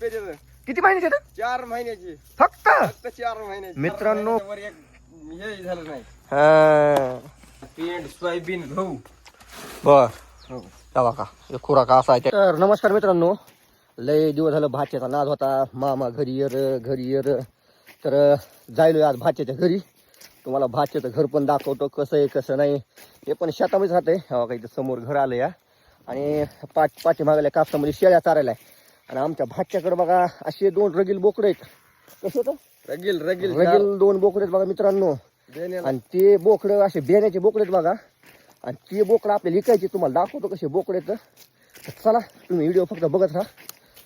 Parallel किती महिन्याचे आहेत? चार महिन्याची. फक्त? फक्त चार महिन्याची. मित्रांनो- चार एक हे झालं नाही. हा. पेंड सोयाबीन गहू. बर. हो. तेव्हा का. हे खुराक असा आहे तर नमस्कार मित्रांनो. लय दिवस झालं भाच्याचा नाद होता. मामा घरी यर घरी यर तर जायलोय आज भाच्याच्या घरी. तुम्हाला भाच्याचं घर पण दाखवतो. कसं आहे कसं नाही. हे पण शेतामध्येच राहतंय. तेव्हा काही समोर घर आलं या आणि पाठ पाठीमागल्या कापसामध्ये शेळ्या चारायला आहे आणि आमच्या भाच्याकडे बघा असे दोन रगील बोकडे आहेत. कसं होतं? रगील रगील रगील दोन बोकडे आहेत बघा मित्रांनो. आणि ते बोकडं असे बेण्याचे बोकडे आहेत बघा. आणि ते बोकडं आपल्याला विकायचे तुम्हाला दाखवतो कसे बोकडे आहेत. तर चला तुम्ही व्हिडिओ फक्त बघत राहा.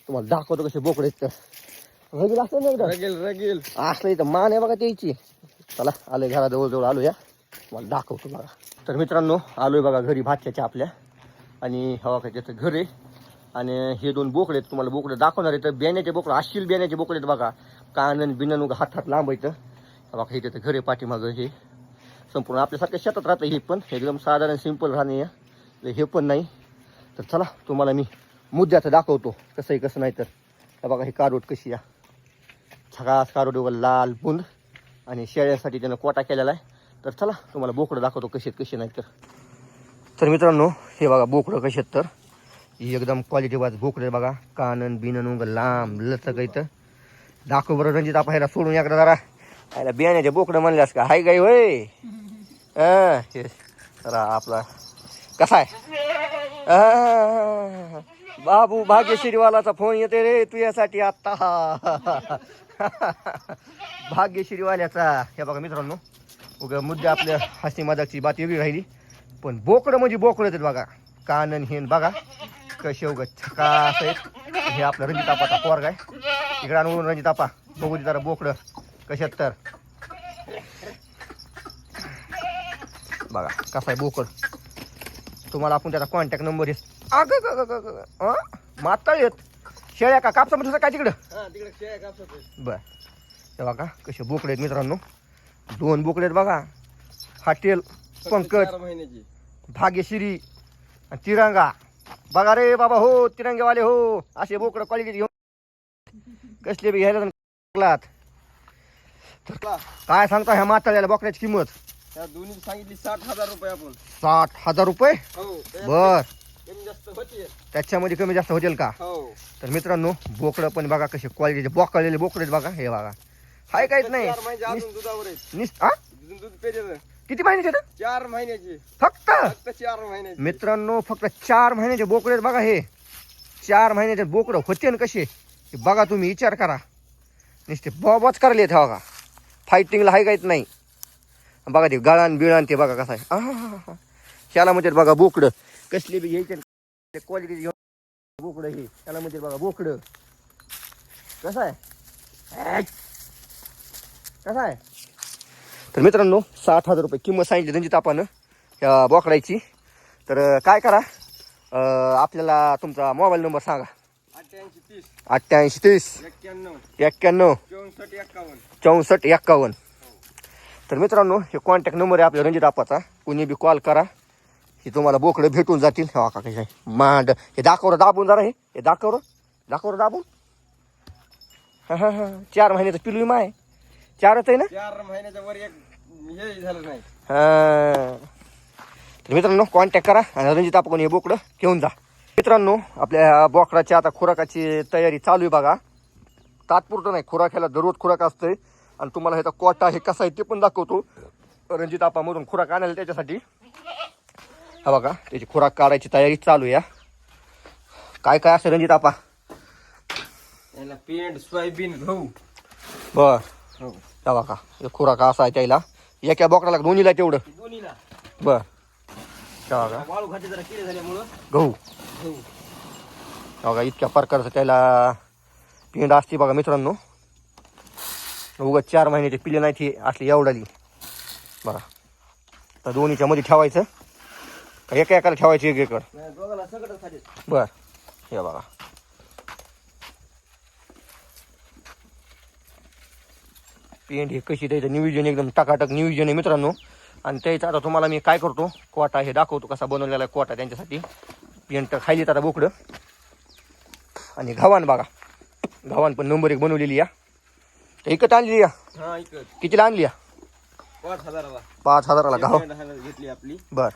तुम्हाला दाखवतो कसे बोकडे आहेत. तर रगील असतं ना रगील रगील. असलं इथं मान आहे बघा त्याची. चला आलोय घराजवळ जवळ आलो या तुम्हाला दाखवतो बघा. तर मित्रांनो आलोय बघा घरी भाच्याच्या आपल्या. आणि हवा काय त्याचं घर आहे. आणि हे दोन बोकडे आहेत तुम्हाला बोकडे दाखवणार आहेत. तर बेण्याचे बोकडे आशील बेण्याचे बोकडे आहेत बघा. कानन बिनन उगा हात हात लांब येतं बघा हे त्याचं घर आहे पाठीमागं हे. संपूर्ण आपल्यासारख्या शेतात राहतं हे पण. एकदम साधारण सिंपल राहणे आहे. हे पण नाही. तर चला तुम्हाला मी मुद्द्याचं दाखवतो. कसं आहे कसं नाही तर. बघा हे कारोट कशी या छगास कारोट वगैरे लाल बुंद. आणि शेळ्यासाठी त्यानं कोटा केलेला आहे. तर चला तुम्हाला बोकडं दाखवतो कसे आहेत कसे नाही तर. तर मित्रांनो हे बघा बोकडं कसे आहेत तर. ही एकदम क्वालिटी वाज बोकडं आहे बघा. कानन बिनन उंग लांब लचक इथं. दाखव बरं रणजित आपण ह्याला सोडून एकदा जरा. ह्याला बियाण्याचे बोकडं म्हणल्यास का? हाय गाई होय. जरा आपला. कसा आहे? बाबू भाग्यश्रीवालाचा फोन येते रे तुझ्यासाठी आत्ता. भाग्यश्रीवाल्याचा. हे बघा मित्रांनो उगा मुद्दे आपल्या हसी मजाकची बात वेगळी राहिली. पण बोकडं म्हणजे बोकडं आहेत बघा. कानन हेन बघा. कसे उगा छकास आहेत हे आपलं रणजितापाचा पोरग आहे. इकडे आणून रणजितापा बघू दे जरा बोकडं. कशात तर? बघा कसा आहे बोकड. तुम्हाला आपण त्याचा कॉन्टॅक्ट नंबर आहे माताळ येत शेळ्या का? कापसामध्ये होता काय तिकडं. बर. हे बघा कसे बोकडे आहेत मित्रांनो. दोन बोकडे आहेत बघा. हाटेल पंकज भाग्यश्री आणि तिरंगा. बघा रे बाबा हो तिरंगेवाले हो असे बोकडं क्वालिटी घेऊन. कसले बी घ्यायला काय सांगता ह्या माताळ्याला बोकड्याची किंमत? त्या दोन्ही सांगितली साठ हजार रुपये आपण. साठ हजार रुपये? हो त्याच्यात बर. कमी जास्त होते त्याच्यामध्ये कमी जास्त होतील का? हो. तर मित्रांनो बोकडं पण बघा कसे क्वालिटीचे बोकळलेले बोकडे बघा हे बघा. हाय काहीच नाही. चार महिने अजून दुधावर आहे निस? दूध दूध पेरेल किती महिन्याचे आहेत? चार महिन्याची. फक्त? फक्त चार महिन्याची. मित्रांनो फक्त चार महिन्याचे बोकडे आहेत बघा हे. चार महिन्याचे बोकडं होते ना कसे? हे बघा तुम्ही विचार करा. नुसते बॉबच करायला येत बघा. फायटिंगला हाय काहीच नाही. बघा ते गळान बिळान ते बघा कसं आहे. आहाहाहा. ह्याला म्हणजे बघा बोकडं. कसले बी घ्यायचे क्वालिटी घेऊन बोकडं हे. त्याला म्हणजे बघा बोकडं. कसं आहे. कसं आहे? तर मित्रांनो साठ हजार रुपये किंमत सांगितली रणजित तापानं या बोकडायची. तर काय करा? आपल्याला तुमचा मोबाईल नंबर सांगा. अठ्ठ्याऐंशी तीस. एक्क्याण्णव. चौसष्ट एक्कावन्न. तर मित्रांनो हे कॉन्टॅक्ट नंबर आहे आपल्या रणजित आपाचा कुणी बी कॉल करा. हे तुम्हाला बोकडं भेटून जातील. हे का काही मांड. हे दाखवलं दाबून जरा हे. हे दाखवलं दाखवलं दाबून. हा हा हा. चार महिन्याचं पिलू माय. आहे चारच आहे ना? चार महिन्याच्या वर एक हे झालं नाही. हा. तर मित्रांनो कॉन्टॅक्ट करा आणि रणजित आपण हे बोकडं घेऊन जा. मित्रांनो आपल्या बोकडाची आता खुराकाची तयारी चालू आहे बघा. तात्पुरतं नाही खुराकाला दररोज खुराक असतंय. आणि तुम्हाला ह्याचा कोटा हे कसा आहे ते पण दाखवतो. रणजित आपामधून खुराक आणायला त्याच्यासाठी. हा बघा त्याची खुराक काढायची तयारी चालू आहे. काय काय असतं रणजित आपा? पेंड सोयाबीन गहू. बर. हो. हा बघा हे खुराक असा आहे त्याला. एका बोकडाला दोन्हीला तेवढं. दोन्हीला. बर. बघा वाळू खाते जरा किडे झाल्यामुळं. गहू. गहू. बघा इतक्या प्रकारचं त्याला पिंड असते बघा मित्रांनो. उगा चार महिन्याचे पिले नाही ती असली एवढाली. बघा तर दोन्हीच्या मध्ये ठेवायचं. का एका एकाला ठेवायचं एक एकड बर. हे बघा. पेंड हे कशी त्याचं नियोजन एकदम टकाटक नियोजन आहे मित्रांनो. आणि त्याचं आता तुम्हाला मी काय करतो? कोटा हे दाखवतो कसा बनवलेला आहे कोटा त्यांच्यासाठी. पेंट खायली आता बोकडं. आणि गव्हाण बघा. गावान पण नंबर एक बनवलेली या. एकच आणली या. हा इकत. कितीला आणली या? पाच हजाराला. पाच हजाराला hand घेतली आपली. बर.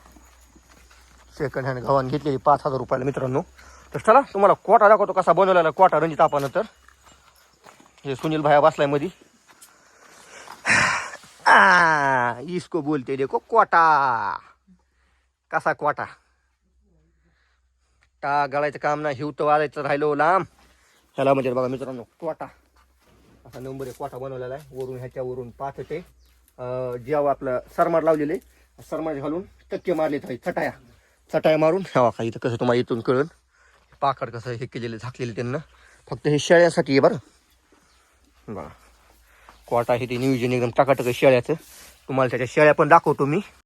सेकंड हँड गव्हाण घेतलेली पाच हजार रुपयाला मित्रांनो. तर चला तुम्हाला कोटा दाखवतो कसा बनवलेला कोटा रणजित आपण तर. हे सुनील भाया बसलाय मधी. आ, इसको बोलते देखो कोटा. कसा कोटा? टा गळायचं काम नाही हिवत वाजायचं राहिलो लांब. ह्याला म्हणजे बघा मित्रांनो कोटा. असा नंबर एक कोटा बनवलेला आहे. वरून ह्याच्यावरून पाच ते जेव आपलं सरमाड लावलेले सरमाड घालून टक्के मारले तर चटाया चटाया मारून ह्यावा का इथं कसं तुम्हाला इथून कळन पाकड कसं हे केलेलं झाकलेलं त्यांना. फक्त हे शेळ्यासाठी आहे बरं. बघा. कोटा आहे ते नियोजन एकदम टाकाटक शेळ्याचं. तुम्हाला त्याच्या शेळ्या पण दाखवतो मी.